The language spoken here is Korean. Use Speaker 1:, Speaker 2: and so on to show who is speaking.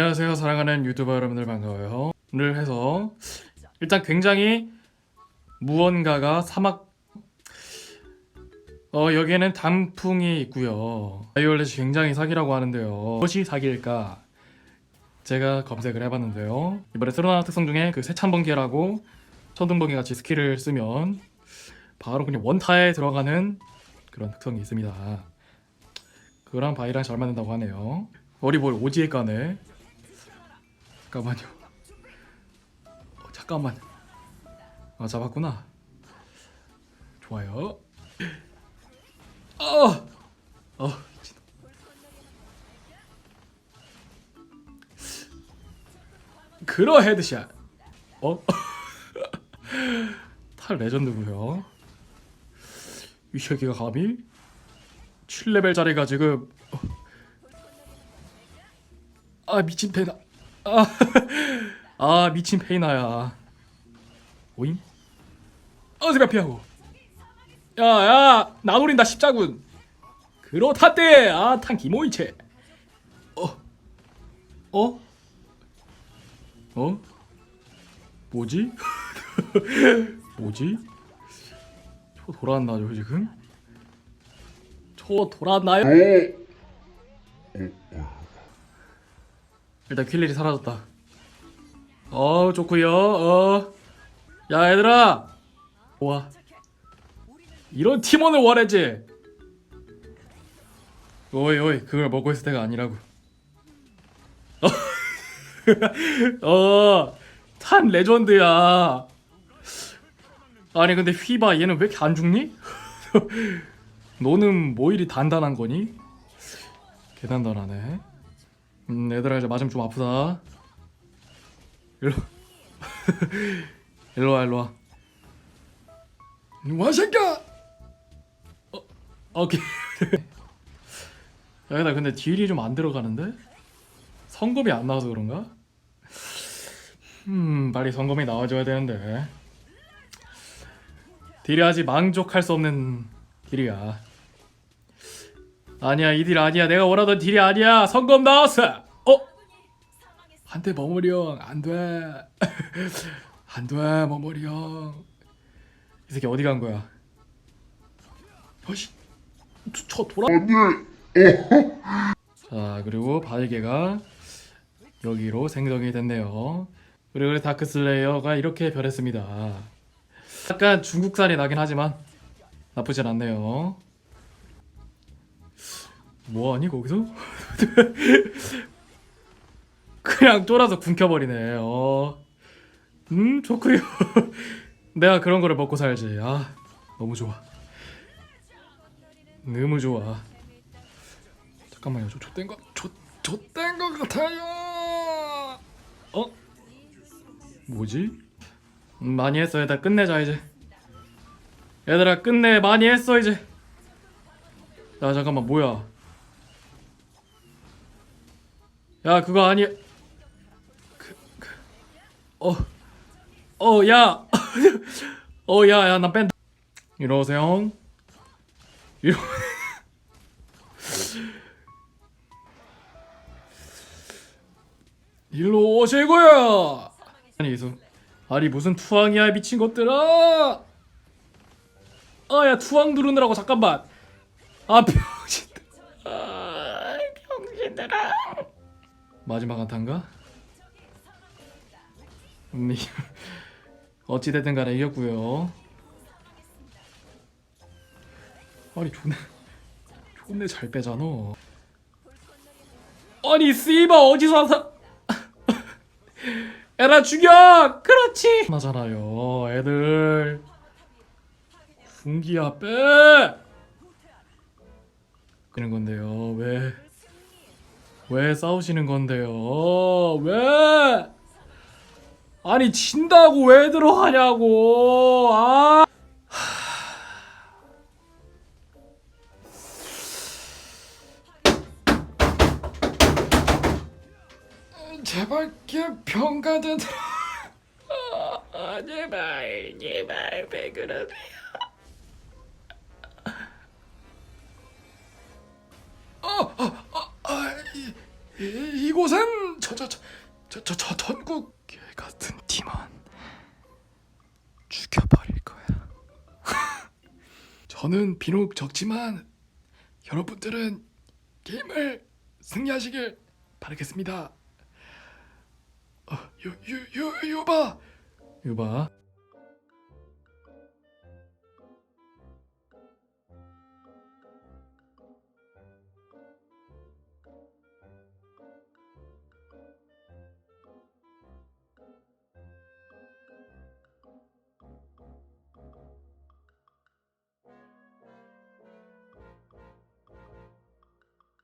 Speaker 1: 안녕하세요. 사랑하는 유튜버 여러분들 반가워요. 오늘 해서 일단 굉장히 무언가가 사막 어 여기에는 단풍이 있고요. 바이올렛이 굉장히 사기라고 하는데요. 무엇이 사기일까? 제가 검색을 해봤는데요. 이번에 나온 특성 중에 그 세찬 번개라고 천둥 번개 같이 스킬을 쓰면 바로 그냥 원타에 들어가는 그런 특성이 있습니다. 그거랑 바이랑 잘 맞는다고 하네요. 뭘 오지에 까네 잠깐만요. 어, 잠깐만. 아 잡았구나. 좋아요. 어, 어. 그러 헤드샷. 어? 탈 레전드고요. 이 새끼가 감히 7레벨짜리가 지금 어. 아 미친 패다. 아, 아 미친 페이나야. 오잉? 어서 피하고. 야 야 나 노린다 십자군. 그렇다대 아탄 기모이체. 어? 어? 어? 뭐지? 뭐지? 저 돌아왔나요 지금? 저 돌아왔나요? 일단 퀼릴이 사라졌다. 어 좋구요. 어. 야 얘들아. 좋아. 이런 팀원을 원해지. 오이 오이 그걸 먹고 있을 때가 아니라고. 어. 탄 레전드야. 아니 근데 휘바 얘는 왜 이렇게 안 죽니? 너는 뭐 이리 단단한 거니? 개단단하네. 음, 얘들아 이제 맞으면 좀 아프다. 일로, 일로 와, 일로 와. 와 새끼야. 어, 오케이. 여기다 근데 딜이 좀 안 들어가는데? 성검이 안 나와서 그런가? 음, 빨리 성검이 나와줘야 되는데. 딜이 아직 만족할 수 없는 딜이야. 아니야 이 딜 아니야. 내가 원하던 딜이 아니야. 성검 나왔어. 어? 한대 머머리 형 안돼. 안돼 머머리 형이 새끼 어디 간 거야? 어씨. 저 돌아 자 그리고 바이게가 여기로 생성이 됐네요. 그리고 다크슬레이어가 이렇게 변했습니다. 약간 중국산이 나긴 하지만 나쁘진 않네요 뭐하니 거기서? 그냥 쫄아서 굶겨버리네 어. 음 좋구요. 내가 그런 거를 먹고 살지. 아 너무 좋아. 너무 좋아. 잠깐만요. 저 좆된 거 좆, 좆된 거 같아요! 어? 뭐지? 음, 많이 했어. 얘들아 끝내자 이제. 얘들아 끝내. 많이 했어 이제. 야 잠깐만 뭐야 야 그거 아니야 그, 그, 어, 어, 야, 어, 야, 야, 나 뺀다. 이리. 오- 일로 오시고요. 아니 이수, 아니 무슨 투항이야 미친 것들아. 아, 야 투항 누르느라고 잠깐만. 아 병신들. 아, 병신들아. 마지막 한타인가? 음, 이- 어찌됐든 간에 이겼고요. 아니 존내 존내 잘 빼잖아. 아니 씨바 어디서 와서 에라 죽여! 그렇지! 나잖아요 애들. fun기야 빼! 그런 건데요 왜 왜 싸우시는 건데요? 왜? 아니 진다고 왜 들어가냐고? 아. 제발 병가든 아, 제발 제발 왜 그러세요? 이, 이, 이곳은 저저저저저저 전국 개 같은 팀원 죽여버릴 거야. 저는 비록 적지만 여러분들은 게임을 승리하시길 바라겠습니다. 어, 유, 유, 유, 유바! 유바.